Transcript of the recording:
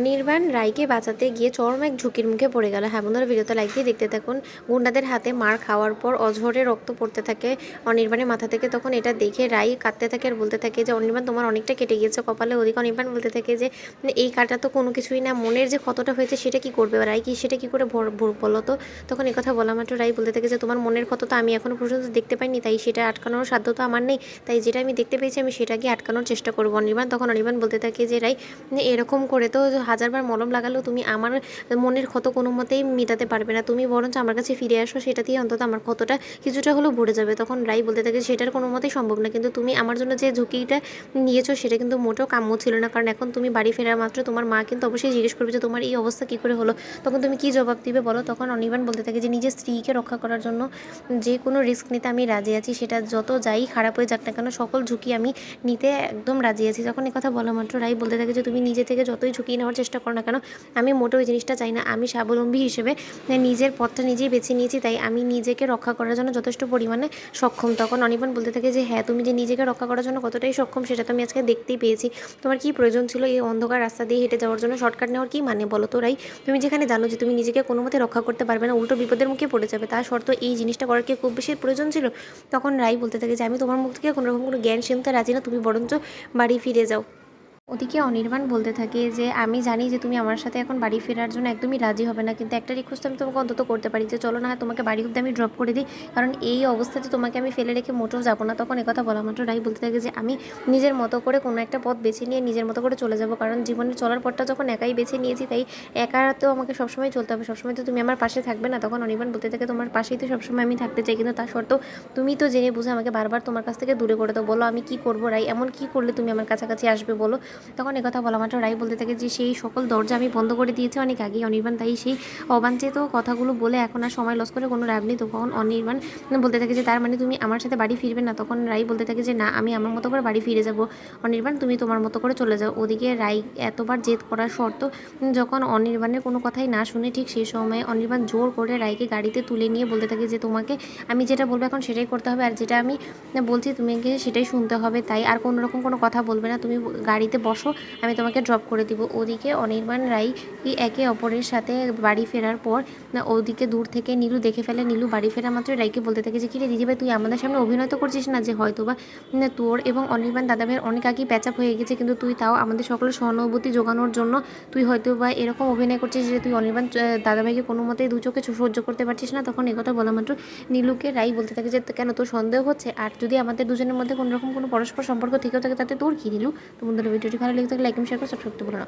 অনির্বাণ রায়কে বাঁচাতে গিয়ে চরম এক ঝুঁকির মুখে পড়ে গেল। হ্যাঁ বন্ধুরা, ভিডিওতে লাইক দিয়ে দেখতে থাকুন। গুন্ডাদের হাতে মার খাওয়ার পর অঝরে রক্ত পড়তে থাকে অনির্বাণের মাথা থেকে। তখন এটা দেখে রাই কাঁদতে থাকে আর বলতে থাকে যে, অনির্বাণ, তোমার অনেকটা কেটে গিয়েছে কপালে। ওদিকে অনির্বাণ বলতে থাকে যে, এই কাটা তো কোনো কিছুই না। মনের যে ক্ষতটা হয়েছে সেটা কি করবে? রায় কি, সেটা কি করে ভর- ভর- বলো তো? তখন কথা বলা মাত্র রাই বলতে থাকে যে, তোমার মনের ক্ষত তো আমি এখনও পর্যন্ত দেখতে পাইনি, তাই সেটা আটকানোর সাধ্য তো আমার নেই। তাই যেটা আমি দেখতে পেয়েছি আমি সেটাকে আটকানোর চেষ্টা করব। অনির্বাণ, তখন অনির্বাণ বলতে থাকে যে রাই মানে এরকম করে তো হাজারবার মলম লাগালেও তুমি আমার মনের ক্ষত কোনো মতেই মেটাতে পারবে না। তুমি বরঞ্চ আমার কাছে ফিরে আসো, সেটা দিয়ে অন্তত আমার ক্ষতটা কিছুটা হলেও ভরে যাবে। তখন রাই বলতে থাকে, সেটার কোনো মতেই সম্ভব না। কিন্তু তুমি আমার জন্য যে ঝুঁকিটা নিয়েছো, সেটা কিন্তু মোটেও কাম্য ছিল না। কারণ এখন তুমি বাড়ি ফেরার মাত্র তোমার মা কিন্তু অবশ্যই জিজ্ঞেস করবে যে, তোমার এই অবস্থা কী করে হলো? তখন তুমি কী জবাব দিবে বলো? তখন অনির্বাণ বলতে থাকে যে, নিজের স্ত্রীকে রক্ষা করার জন্য যে কোনো রিস্ক নিতে আমি রাজি আছি। সেটা যত যাই খারাপ হয়ে যাক না কেন, সকল ঝুঁকি আমি নিতে একদম রাজি আছি। যখন কথা বলা মাত্র রাই বলতে থাকে যে, তুমি নিজে থেকে যতই ঝুঁকি নেওয়ার চেষ্টা করো না কেন, আমি মোটেও ওই জিনিসটা চাই না। আমি স্বাবলম্বী হিসেবে নিজের পথটা নিজেই বেছে নিয়েছি, তাই আমি নিজেকে রক্ষা করার জন্য যথেষ্ট পরিমাণে সক্ষম। তখন অনির্বাণ বলতে থাকে যে হ্যাঁ তুমি যে নিজেকে রক্ষা করার জন্য কতটাই সক্ষম, সেটা তো আমি আজকে দেখতেই পেয়েছি। তোমার কি প্রয়োজন ছিল এই অন্ধকার রাস্তা দিয়ে হেঁটে যাওয়ার জন্য? শর্টকাট নেওয়ার কি মানে বলো তো রাই তুমি যেখানে জানো যে, তুমি নিজেকে কোনো মতে রক্ষা করতে পারবে না, উল্টো বিপদের মুখে পড়ে যাবে। তার শর্ত এই জিনিসটা করার কি খুব বেশি প্রয়োজন ছিল? তখন রাই বলতে থাকে যে, আমি তোমার মুখ থেকে কোনোরকম কোনো জ্ঞান শুনতে রাজি না, তুমি বরঞ্চ বাড়ি ফিরে যাও। ওদিকে অনির্বাণ বলতে থাকে যে, আমি জানি যে তুমি আমার সাথে এখন বাড়ি ফেরার জন্য একদমই রাজি হবে না, কিন্তু একটা রিকোয়েস্ট আমি তোমাকে অন্তত করতে পারি যে, চলো না তোমাকে বাড়ি অব্দি আমি ড্রপ করে দিই। কারণ এই অবস্থাতে তোমাকে আমি ফেলে রেখে মোটেও যাব না। তখন একথা বলা মাত্র রাই বলতে থাকে যে, আমি নিজের মতো করে কোনো একটা পথ বেছে নিয়ে নিজের মতো করে চলে যাব। কারণ জীবনে চলার পথটা যখন একাই বেছে নিয়েছি, তাই একা তো আমাকে সবসময় চলতে হবে। সবসময় তো তুমি আমার পাশে থাকবে না। তখন অনির্বাণ বলতে থাকে, তোমার পাশেই তো সবসময় আমি থাকতে চাই, কিন্তু তার সত্ত্বেও তুমি তো জেনে বুঝে আমাকে বারবার তোমার কাছ থেকে দূরে করে দাও। বলো আমি কি করব রাই? এমন কি করলে তুমি আমার কাছাকাছি আসবে বলো? তখন একথা বলা মাত্র রাই বলতে থাকে যে সেই সকল দরজা আমি বন্ধ করে দিয়েছি অনেক আগেই অনির্বাণ তাই সেই অবাঞ্ছিত কথাগুলো বলে এখন আর সময় লস করে কোনো লাভ নেই। তখন অনির্বাণ বলতে থাকে যে, তার মানে তুমি আমার সাথে বাড়ি ফিরবে না? তখন রাই বলতে থাকে যে, না, আমি আমার মতো করে বাড়ি ফিরে যাব। অনির্বাণ, তুমি তোমার মতো করে চলে যাও। ওদিকে রাই এতবার জেদ করার শর্ত যখন অনির্বাণের কোনো কথাই না শুনে ঠিক সেই সময় অনির্বাণ জোর করে রাইকে গাড়িতে তুলে নিয়ে বলতে থাকে যে, তোমাকে আমি যেটা বলব এখন সেটাই করতে হবে। আর যেটা আমি বলছি, তোমাকে সেটাই শুনতে হবে। তাই আর কোনো রকম কোনো কথা বলবে না। তুমি গাড়িতে বসো, আমি তোমাকে ড্রপ করে দিব। ওদিকে অনির্বাণ রাই কি একে অপরের সাথে বাড়ি ফেরার পর ওদিকে দূর থেকে নীলু দেখে ফেলে। নীলু বাড়ি ফেরা মাত্র রাইকে বলতে থাকে যে, কিরে দিদিভাই তুই আমাদের সামনে অভিনয় তো করছিস না যে হয়তো বা তোর এবং অনির্বাণ দাদাভাইয়ের অনেক আগেই প্যাচাপ হয়ে গেছে, কিন্তু তুই তাও আমাদের সকলের সহানুভূতি জোগানোর জন্য, তুই হয়তো বা এরকম অভিনয় করছিস যে, তুই অনির্বাণ দাদাভাইকে কোনো মতেই দু চোখে সহ্য করতে পারছিস না। তখন একথা বলা মাত্র নীলুকে রাই বলতে থাকে যে, কেন তোর সন্দেহ হচ্ছে? আর যদি আমাদের দুজনের মধ্যে কোনোরকম কোনো পরস্পর সম্পর্ক থেকেও থাকে, তাতে তোর কি নীলু? তো বন্ধুরা ভিডিওটি ভালো লেগে থাকলে লাইক শেয়ার করে সাবস্ক্রাইব করতে ভুলো না।